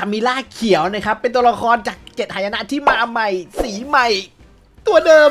คามิล่าเขียวนะครับ เป็นตัวละครจากเจ็ดหายนะที่มาใหม่ สีใหม่ ตัวเดิม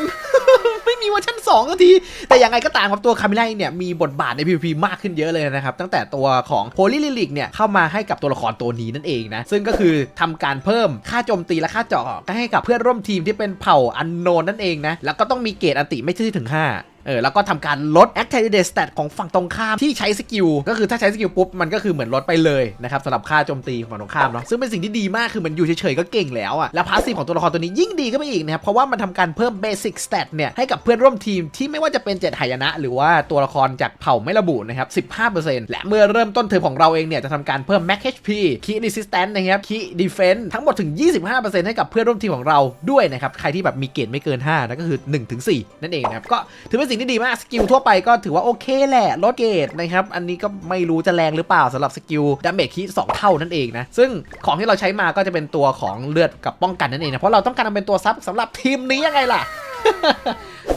ไม่มีเวอร์ชัน2สักที แต่ยังไงก็ตามครับตัวคามิล่าเนี่ยมีบทบาทใน PVP มากขึ้นเยอะเลยนะครับ ตั้งแต่ตัวของโ o ลิลิลิกเนี่ยเข้ามาให้กับตัวละครตัวนี้นั่นเองนะ ซึ่งก็คือทำการเพิ่มค่าโจมตีและค่าเจาะให้กับเพื่อนร่วมทีมที่เป็นเผ่าอันโนนนั่นเองนะแล้วก็ต้องมีเกรดอันติไม่ใช่ถึง 5เออแล้วก็ทำการลด Activate Stat ของฝั่งตรงข้ามที่ใช้สกิลก็คือถ้าใช้สกิลปุ๊บ มันก็คือเหมือนลดไปเลยนะครับสำหรับค่าโจมตีของฝั่งตรงข้ามเนาะซึ่งเป็นสิ่งที่ดีมากคือมันอยู่เฉยๆก็เก่งแล้วอะแล้วพาสซีฟของตัวละครตัวนี้ยิ่งดีขึ้นไปอีกนะครับเพราะว่ามันทำการเพิ่ม Basic Stat เนี่ยให้กับเพื่อนร่วมทีมที่ไม่ว่าจะเป็นเจ็ดหายนะ หรือว่าตัวละครจากเผ่าไม่ระบุนะครับ15%และเมื่อเริ่มต้นเทอมของเราเองเนี่ยจะทำการเพิ่ม Max HP Key Resistance นะครับ Key Defense ทั้งหมดถึง 25%ให้กับเพื่อนร่วมทีมของเราด้วยนะครับใครที่แบบมีเกรดไม่เกิน5นั่นก็คือ1-4นั่นเองนะครับก็ถือเป็นสิ่งที่ดีมากสกิลทั่วไปก็ถือว่าโอเคแหละลดเกรดนะครับ อันนี้ก็ไม่รู้จะแรงหรือเปล่าสำหรับสกิลดาเมจคีสองเท่านั่นเองนะ ซึ่งของที่เราใช้มาก็จะเป็นตัวของเลือดกับป้องกันนั่นเองนะเพราะเราต้องการทำเป็นตัวซับสำหรับทีมนี้ยังไงล่ะ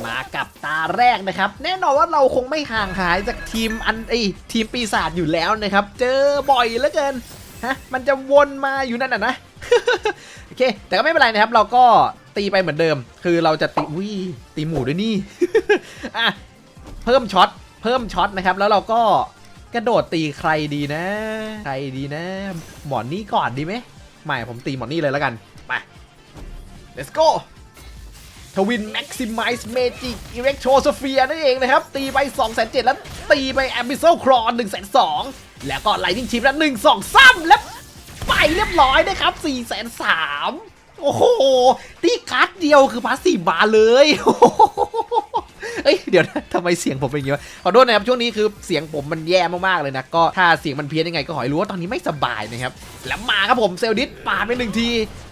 มากับตาแรกนะครับ แน่นอนว่าเราคงไม่ห่างหายจากทีมอันไอทีมปีศาจอยู่แล้วนะครับ เจอบ่อยเหลือเกินฮะมันจะวนมาอยู่นั่นน่ะนะโอเค แต่ก็ไม่เป็นไรนะครับ เราก็ ตีไปเหมือนเดิม คือเราจะตีวิตีหมูด้วยนี่อะเพิ่มช็อตเพิ่มช็อตนะครับ แล้วเราก็กระโดดตีใครดีนะ ใครดีนะ หมอนนี่ก่อนดีไหมไม่ผมตีหมอนนี่เลยแล้วกัน ไป let's go ทวิน maximize magic electrosphere นั่นเองนะครับ ตีไป2 7 0 0แล้วตีไป abyssal claw 1 2 0 0 0แล้วก็ lightning chip แล้ว1 2 3แล้วไปเรียบร้อยนะครับ4 3 0 0 0 โอ้โห ตีการ์ดเดียวคือพาสซีบาเลยเอ้ยเดี๋ยวนะทำไมเสียงผมเป็นอย่างนี้วะขอโทษนะครับช่วงนี้คือเสียงผมมันแย่มากๆเลยนะ ก็ถ้าเสียงมันเพี้ยนยังไงก็ขอให้รู้ว่าตอนนี้ไม่สบายนะครับ แล้วมาครับผมเซลดิสปาดไปหนึ่งที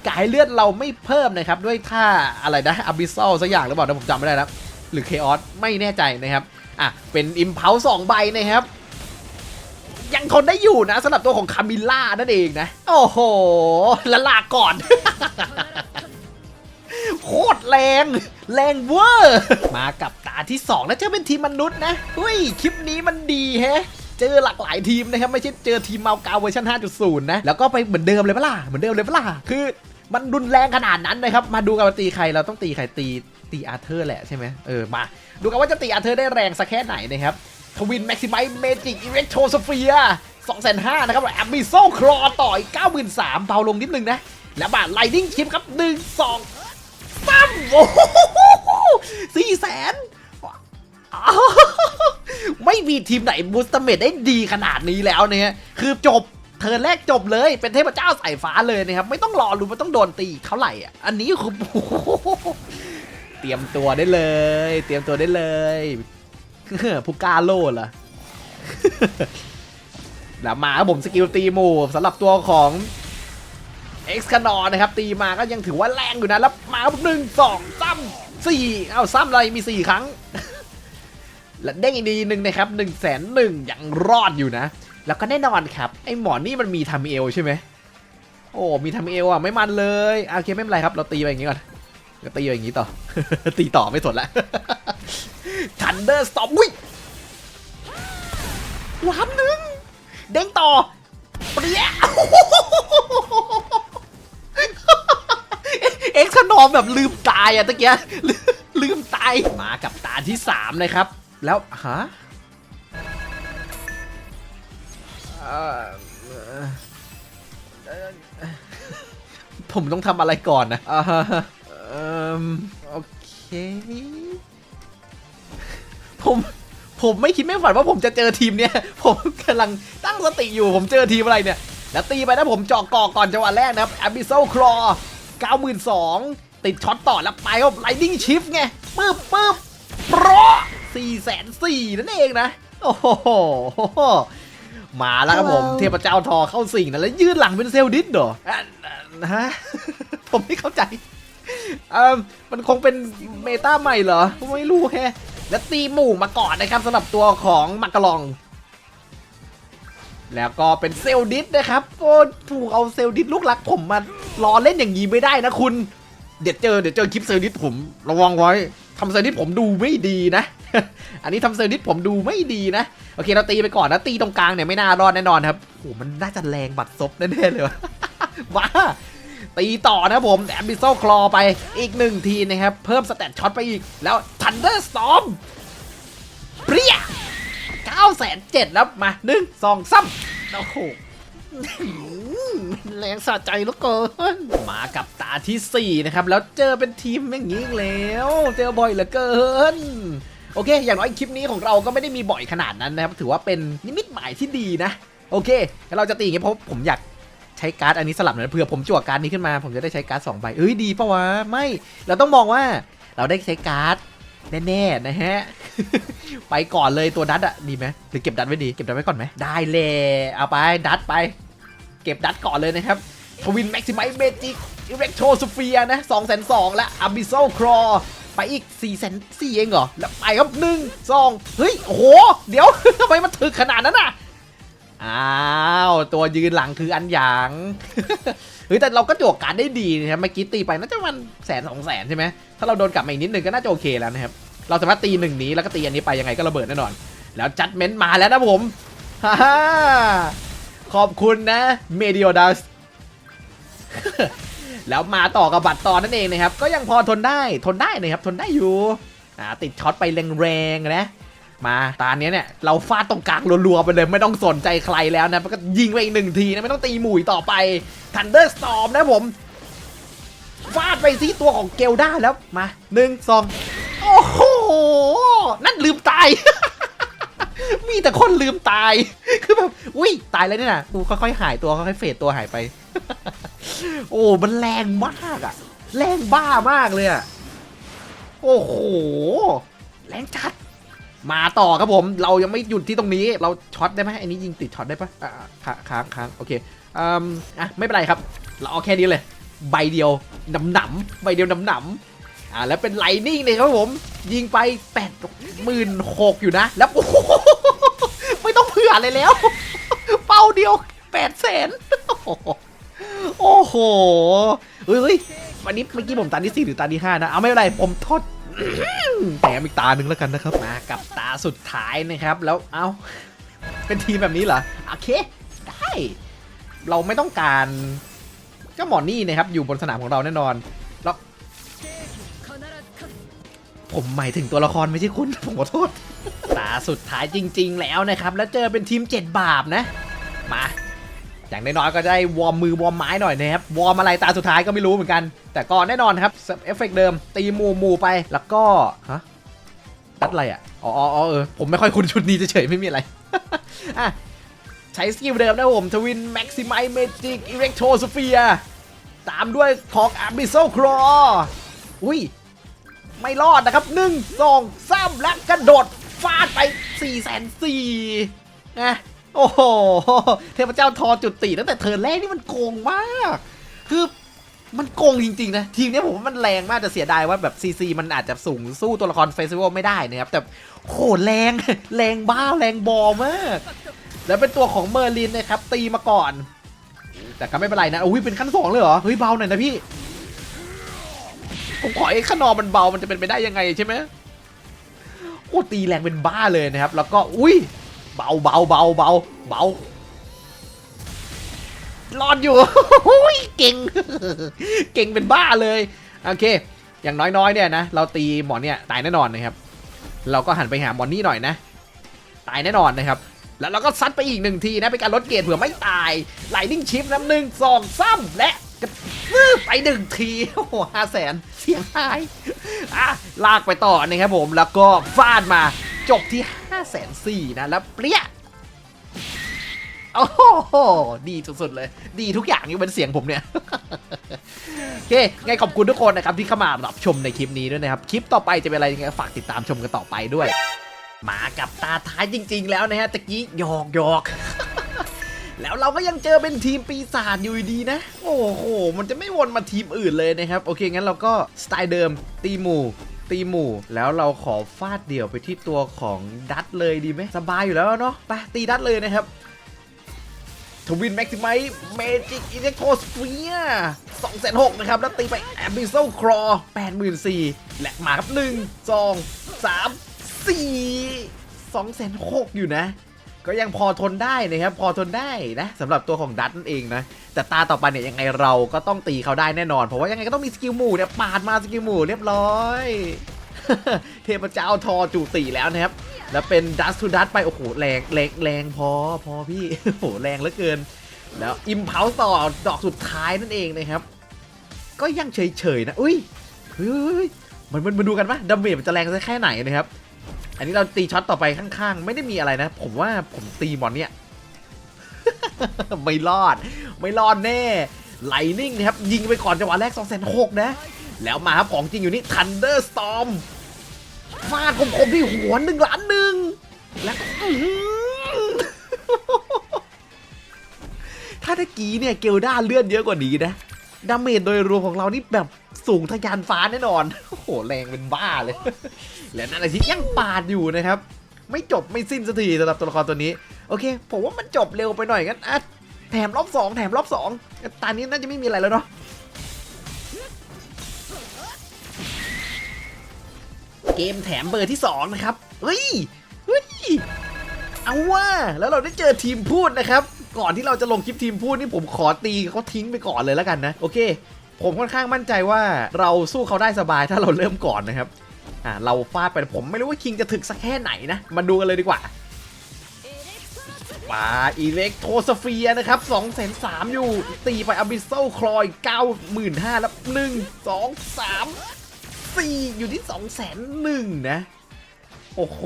กายเลือดเราไม่เพิ่มนะครับ ด้วยท่าอะไรนะอ b บิ s ซ l สักอย่างหรือเปล่านะผมจำไม่ได้แล้วหรือเคออสไม่แน่ใจนะครับอะเป็นอิมเพลสองใบนะครับ ยังทนได้อยู่นะสำหรับตัวของคามิล่านั่นเองนะ โอ้โหละลาก่อน โคตรแรง แรงเวอร์ มากับตาที่ 2 แล้วเจอเป็นทีมมนุษย์นะเฮ้ย คลิปนี้มันดีแฮะเจอหลากหลายทีมนะครับ ไม่ใช่เจอทีมเมาเกาเวอร์ชัน5.0 นะ แล้วก็ไปเหมือนเดิมเลยเปล่ะเหมือนเดิมเลยเปล่ะคือมันรุนแรงขนาดนั้นนะครับ มาดูกันว่าตีใครเราต้องตีใครตีตีอาร์เธอร์แหละใช่ไหมเออมา ดูกันว่าจะตีอาร์เธอร์ได้แรงสักแค่ไหนนะครับ ทวินแม็กซิมัยเมจิกอิเล็กโทรสเฟียสองแสนห้านะครับแอมบิโซครอต่อยเก้าหมื่นสามเบาลงนิดนึงนะ แล้วบาทไลดิ้งชิปครับหนึ่งสองสามโอ้โหสี่แสนไม่มีทีมไหนบูสต์เมดได้ดีขนาดนี้แล้วเนี่ย คือจบเทิร์นแรกจบเลย เป็นเทพเจ้าสายฟ้าเลยนะครับ ไม่ต้องรอรู้ว่าต้องโดนตีเท่าไหร่อะ อันนี้คือเตรียมตัวได้เลย เตรียมตัวได้เลย ผู้กล้าโลดเหรอแล้วมาครับผมสกิลตีหมู่สำหรับตัวของ X คานอนะครับ ตีมาก็ยังถือว่าแรงอยู่นะ แล้วมาหนึ่งสองซ้ำสี่เอาซ้ำอะไรมีสี่ครั้ง และเด้งอีกดีหนึ่งนะครับหนึ่งแสนหนึ่งยังรอดอยู่นะ แล้วก็แน่นอนครับ ไอ้หมอนนี่มันมีทำเอลใช่ไหมโอ้มีทำเอลอะไม่มันเลยโอเคไม่เป็นไรครับ เราตีไปอย่างนี้ก่อนก็ตีไปอย่างนี้ต่อ ตีต่อไม่สนละ ทันเดอร์สตอมวิ่งล้านหนึ่งเด้งต่อ เปรี้ยเอ็กซ์ขนอมแบบลืมตายอะตะเกียลืมลืมตาย มากับตาที่สามเลยครับ แล้ว ฮะผมต้องทำอะไรก่อนนะอ่าฮะเอ่อโอเค ผมผมไม่คิดไม่ฝันว่าผมจะเจอทีมเนี่ยผมกำลังตั้งสติอยู่ผมเจอทีมอะไรเนี่ย แล้วตีไปนะผมเจาะกอกก่อนจังหวะแรกนะครับ Abyssal Claw 92,000 ติดช็อตต่อแล้วไปครับ Lightning Shift ไงปึ๊บปึ๊บโปร4แสนสี่นั่นเองนะ โอ้โหมาแล้วครับผม Hello เทพเจ้าทอเข้าสิงนะแล้วยืนหลังเป็นเซลลดิสเหรออะอะฮะผมไม่เข้าใจเออมันคงเป็นเมตาใหม่เหรอ ไม่รู้แฮะ แล้วตีหมู่มาก่อนนะครับสำหรับตัวของมักกะลอง แล้วก็เป็นเซลลดิสนะครับโอ้ถูกเอาเซลลดิสลูกหลักผมมารอเล่นอย่างนี้ไม่ได้นะคุณ เดี๋ยวเจอเดี๋ยวเจอคลิปเซลลดิสผมระวังไว้ทำเซลลดิสผมดูไม่ดีนะ อันนี้ทำเซลลดิสผมดูไม่ดีนะ โอเคเราตีไปก่อนนะตีตรงกลางเนี่ยไม่น่ารอดแน่นอนครับ โอ้โหมันน่าจะแรงบัดซบแน่ๆเลยวะว้า ตีต่อนะผมแอมบิโซคลอไปอีกหนึ่งทีนะครับ เพิ่มสเตตช็อตไปอีก แล้วทันเดอร์สตอมเปรี้ยเก้าแสนเจ็ดแล้วมาหนึ่งสองสามโอ้โหแรงสะใจลือเกินมากับตาที่ 4 นะครับ แล้วเจอเป็นทีมอย่างนี้แล้ว เจอบ่อยเหลือเกิน โอเค อย่างน้อยคลิปนี้ของเราก็ไม่ได้มีบ่อยขนาดนั้นนะครับ ถือว่าเป็นนิมิตหมายที่ดีนะ โอเคงั้นเราจะตีอย่างนี้เพราะผมอยาก ใช้การ์ดอันนี้สลับหนะเผื่อผมจั่วการ์ดนี้ขึ้นมา ผมจะได้ใช้การ์ดสองใบเอ้ยดีปะวะไม่เราต้องมองว่าเราได้ใช้การ์ดแน่ๆนะฮะ ไปก่อนเลยตัวดัตอะดีไหมหรือเก็บดัตไว้ดีเก็บดัตไว้ก่อนไหมได้เลยเอาไปดัตไป เก็บดัตก่อนเลยนะครับทวินแม็กซิมัยเมจิกอิเล็กโทรสเฟียนะ2 2 0 0และอับิโซครอไปอีก4 0 0 0เองเหรอ แล้วไปครับหนึ่งสองเฮ้ย โอ้โห เดี๋ยวทำไมมันถึกขนาดนั้นอะอ้า ตัวยืนหลังคืออันหยางเฮ้ยแต่เราก็จวกการได้ดีนะครับเมื่อกี้ตีไปน่าจะมันแสนสองแสนใช่ไหมถ้าเราโดนกลับมาอีกนิดนึงก็น่าจะโอเคแล้วนะครับเราสามารถตีหนึ่งนี้แล้วก็ตีอันนี้ไปยังไงก็ระเบิดแน่นอน แล้วจัดเมนต์มาแล้วนะผมฮ่าขอบคุณนะเมดิโอดัสแล้วมาต่อกับบัตรตอนนั่นเองนะครับ ก็ยังพอทนได้ทนได้นะครับ ทนได้อยู่ติดช็อตไปแรงๆนะ มาตาเนี้ยเนี่ยเราฟาดตรงกลางรัวๆไปเลยไม่ต้องสนใจใครแล้วนะมันก็ยิงไปอีกหนึ่งทีนะไม่ต้องตีหมุยต่อไปทันเดอร์สตอมนะผมฟาดไปที่ตัวของเกลด้าแล้วมาหนึ่งสองโอ้โหนั่นลืมตาย มีแต่คนลืมตาย คือแบบอุ้ยตายแล้วเนี่ยนะดูค่อยๆหายตัวค่อยๆเฟดตัวหายไป โอ้มันแรงมากอะแรงบ้ามากเลยอะโอ้โห แรงจัด มาต่อครับผม เรายังไม่หยุดที่ตรงนี้ เราช็อตได้ไหมอันนี้ยิงติดช็อตได้ปะอ่าค้างค้างโอเคอะไม่เป็นไรครับ เราเอาแค่นี้เลย ใบเดียวหนำหนำใบเดียวหนำหนำอ่าแล้วเป็นไลนิ่งเลยครับผม ยิงไปแปดหมื่นหกอยู่นะ แล้วโอ้ไม่ต้องเผื่ออะไรแล้ว เป้าเดียวแปดแสนโอ้โหเฮ้ยวันนี้เมื่อกี้ผมตาที่สี่หรือตาที่ห้านะ เอาไม่เป็นไร ผมทด แถมอีกตาหนึ่งแล้วกันนะครับ มากับตาสุดท้ายนะครับ แล้วเอาเป็นทีมแบบนี้เหรอ โอเค ได้ เราไม่ต้องการเจ้าหมอนี่นะครับ อยู่บนสนามของเราแน่นอนแล้วผมหมายถึงตัวละครไม่ใช่คุณ ผมขอโทษ ตาสุดท้ายจริง ๆ แล้วนะครับ แล้วเจอเป็นทีม7บาปนะ มา อย่างน้อยๆก็ได้วอร์มมือวอร์มไม้หน่อยนะครับวอร์มอะไรตาสุดท้ายก็ไม่รู้เหมือนกัน แต่ก็แน่นอนครับเอฟเฟกต์เดิม ตีหมูมูไปแล้วก็ฮะดัดอะไรอะอ๋ออ๋อเออผมไม่ค่อยคุ้นชุดนี้เฉยๆไม่มีอะไรอะใช้สกิลเดิมนะผมทวินแม็กซิมัยเมจิกอิเล็กโทรสเฟียตามด้วยของอาร์บิโซครออุ้ย ไม่รอดนะครับหนึ่งสองสามและกระโดดฟาดไป4ี่แสนสี่นะ โอ้โห เทพเจ้าทอจุดตีตั้งแต่เทิร์นแรกนี่มันโกงมาก คือมันโกงจริง ๆ นะ ทีมนี้ผมว่ามันแรงมากแต่เสียดายว่าแบบซีซีมันอาจจะสูงสู้ตัวละครเฟสติวัลไม่ได้นะครับ แต่โหแรง แรงบ้าแรงบอมาก แล้วเป็นตัวของเมอร์ลินนะครับ ตีมาก่อน แต่ก็ไม่เป็นไรนะอุ้ยเป็นขั้นสองเลยเหรอ เฮ้ย เบาหน่อยนะพี่ ผมขอไอ้ขนอมันเบามันจะเป็นไปได้ยังไงใช่ไหมโอ้ตีแรงเป็นบ้าเลยนะครับ แล้วก็อุ้ย เบาเบาเบาเบาเบารอดอยู่อุ้ยเก่ง เก่งเป็นบ้าเลย โอเค อย่างน้อยๆเนี่ยนะ เราตีหมอนเนี่ยตายแน่นอนนะครับ เราก็หันไปหาหมอนนี่หน่อยนะ ตายแน่นอนนะครับ แล้วเราก็ซัดไปอีกหนึ่งทีนะเป็นการลดเกรดเผื่อไม่ตาย ไลนิ่งชิปน้ำหนึ่งสองซ้ำและไปหนึ่งที โอ้โหห้าแสนเสียงหายอะลากไปต่อนะครับผม แล้วก็ฟาดมาจบที่ แสนสี่นะ แล้วเปรี้ยโอ้โห ดีสุดๆเลย ดีทุกอย่างนี่เป็นเสียงผมเนี่ย โอเคไงขอบคุณทุกคนนะครับที่เข้ามารับชมในคลิปนี้ด้วยนะครับ คลิปต่อไปจะเป็นอะไรยังไงฝากติดตามชมกันต่อไปด้วย มากับตาท้ายจริง ๆ แล้วนะฮะตะกี้หยอกหยอกแล้วเราก็ยังเจอเป็นทีมปีศาจอยู่ดีนะ โอ้โห มันจะไม่วนมาทีมอื่นเลยนะครับ โอเค งั้นเราก็สไตล์เดิมตีหมู่ ตีหมู่ แล้วเราขอฟาดเดี่ยวไปที่ตัวของดัตเลยดีไหมสบายอยู่แล้วเนาะไปตีดัตเลยนะครับทวินแม็กซิมัยเมจิกอิเล็กโทรสเฟียสองแสนหกนะครับ แล้วตีไปแอมบิโซครอแปดหมื่นสี่และมาครับหนึ่งสองสามสี่สองแสนหกอยู่นะ ก็ยังพอทนได้นะครับ พอทนได้นะสำหรับตัวของดัตนั่นเองนะ แต่ตาต่อไปเนี่ยยังไงเราก็ต้องตีเขาได้แน่นอน เพราะว่ายังไงก็ต้องมีสกิลหมู่เนี่ยปาดมาสกิลหมู่เรียบร้อย เทพเจ้าทอจูตีแล้วนะครับ แล้วเป็นดัสทูดัสไป โอ้โหแรงแรงแรงพอพอพี่ โอ้โหแรงเหลือเกิน แล้วอิมเพ l ลต่อดอกสุดท้ายนั่นเองนะครับ ก็ยังเฉยๆนะ อุ้ยเฮ้ยเฮ้ยเฮ้ยมันมันมาดูกันปะดาเมจมันจะแรงสักแค่ไหนนะครับ อันนี้เราตีช็อตต่อไปข้างๆ ไม่ได้มีอะไรนะ ผมว่าผมตีมอนเนี่ย ไม่รอด ไม่รอดแน่ไลนิ่งนะครับ ยิงไปก่อนจังหวะแรก2 6 0 0 0นะ แล้วมาครับของจริงอยู่นี่ Thunder Storm ฟาดคมๆที่หัวหนึ่งล้านหนึ่งแล้วถ้าตะกี้เนี่ยเกลด้าเลื่อนเยอะกว่านี้นะดาเมจโดยรวมของเรานี่แบบ สูงทะยานฟ้าแน่นอน โอ้โห แรงเป็นบ้าเลย และนั่นแหละที่ยังปาดอยู่นะครับ ไม่จบไม่สิ้นสักทีสำหรับตัวละครตัวนี้ โอเค ผมว่ามันจบเร็วไปหน่อยงั้นอะแถมรอบสองแถมรอบสองตอนนี้น่าจะไม่มีอะไรแล้วเนาะเกมแถมเบอร์ที่ 2 นะครับ เฮ้ย เฮ้ย เอาว่า แล้วเราได้เจอทีมพูดนะครับ ก่อนที่เราจะลงคลิปทีมพูดนี่ผมขอตีเขาทิ้งไปก่อนเลยแล้วกันนะ โอเค ผมค่อนข้างมั่นใจว่าเราสู้เขาได้สบายถ้าเราเริ่มก่อนนะครับอ่าเราฟาดไปผมไม่รู้ว่าคิงจะถึกสักแค่ไหนนะ มาดูกันเลยดีกว่าปาอีเล็กโทสเฟียนะครับ2องแสนสามอยู่ ตีไปอบิโซคลอย 9 5 0 0 0แล้วหนึ่งสองสามสี่อยู่ที่2องแสนหนึ่งนะ โอ้โห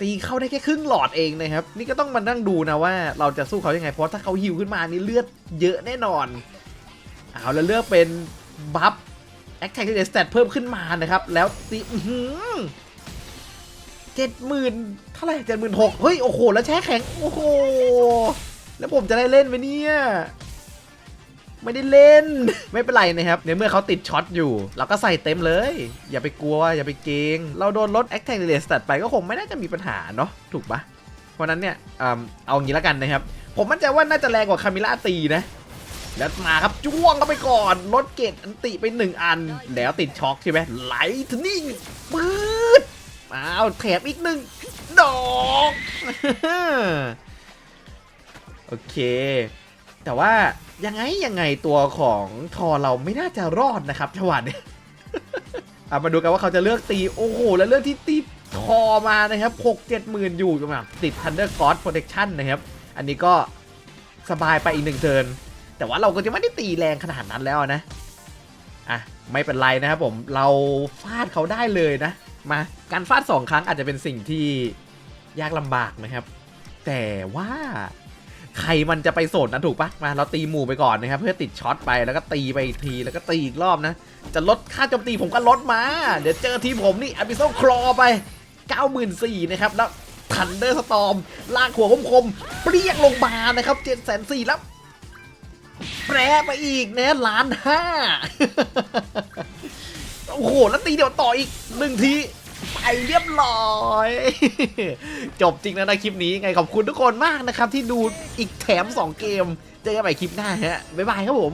ตีเข้าได้แค่ครึ่งหลอดเองนะครับ นี่ก็ต้องมานั่งดูนะว่าเราจะสู้เขายังไง เพราะถ้าเขาฮิวขึ้นมานี่เลือดเยอะแน่นอน เอาแล้วเลือกเป็นบัฟแอคแท็กที่เดสแตทเพิ่มขึ้นมานะครับ แล้วตีอื้อหือเจ็ดหมื่นเท่าไหร่เจ็ดหมื่นหกเฮ้ย โอ้โห แล้วแช่แข็ง โอ้โห แล้วผมจะได้เล่นไหมเนี่ย ไม่ได้เล่น ไม่เป็นไรนะครับในเมื่อเขาติดช็อตอยู่ เราก็ใส่เต็มเลย อย่าไปกลัว อย่าไปเกง เราโดนลด a c t a c r e s t a t ไปก็คงไม่น่าจะมีปัญหาเนาะถูกปะเพราะนั้นเนี่ยเอมเอางี้แล้วกันนะครับ ผมมั่นใจว่าน่าจะแรงกว่าคามิล่าตีนะ แล้วมาครับจ้วงเข้าไปก่อนลดเกตอันติไปหนึ่งอัน แล้วติดช็อคใช่ไหมไหลทนิ่งปื๊ดอ้าวแถมอีกหนึ่งดอกโอเค แต่ว่ายังไงยังไงตัวของทอเราไม่น่าจะรอดนะครับจังหวะเนี้ยเอามาดูกันว่าเขาจะเลือกตีโอ้โหแล้วเลือกที่ตีทอมานะครับหกเจ็ดหมื่นอยู่แบบติด Thunder God Protection นะครับ อันนี้ก็สบายไปอีกหนึ่งเทิร์น แต่ว่าเราก็จะไม่ได้ตีแรงขนาดนั้นแล้วนะ อะ ไม่เป็นไรนะครับผม เราฟาดเขาได้เลยนะ มา การฟาดสองครั้งอาจจะเป็นสิ่งที่ยากลำบากนะครับ แต่ว่าใครมันจะไปโสดนะถูกปะมาเราตีหมู่ไปก่อนนะครับ เพื่อติดช็อตไปแล้วก็ตีไปอีกทีแล้วก็ตีอีกรอบนะ จะลดค่าโจมตีผมก็ลดมา เดี๋ยวเจอทีผมนี่อ b ิโซคลอไป 94,000นะครับแล้วทันเดอร์สตอมลากหัวคมๆเปรี้ยงลงมานะครับ 7 4 0 0 0แล้ว แปรไปอีกนะล้านห้าโอ้โห แล้วตีเดี๋ยวต่ออีกหนึ่งทีไปเรียบร้อย จบจริงแล้วนะคลิปนี้ไงขอบคุณทุกคนมากนะครับ ที่ดูอีกแถม 2 เกม เจอกันใหม่คลิปหน้าฮะ บ๊ายบายครับผม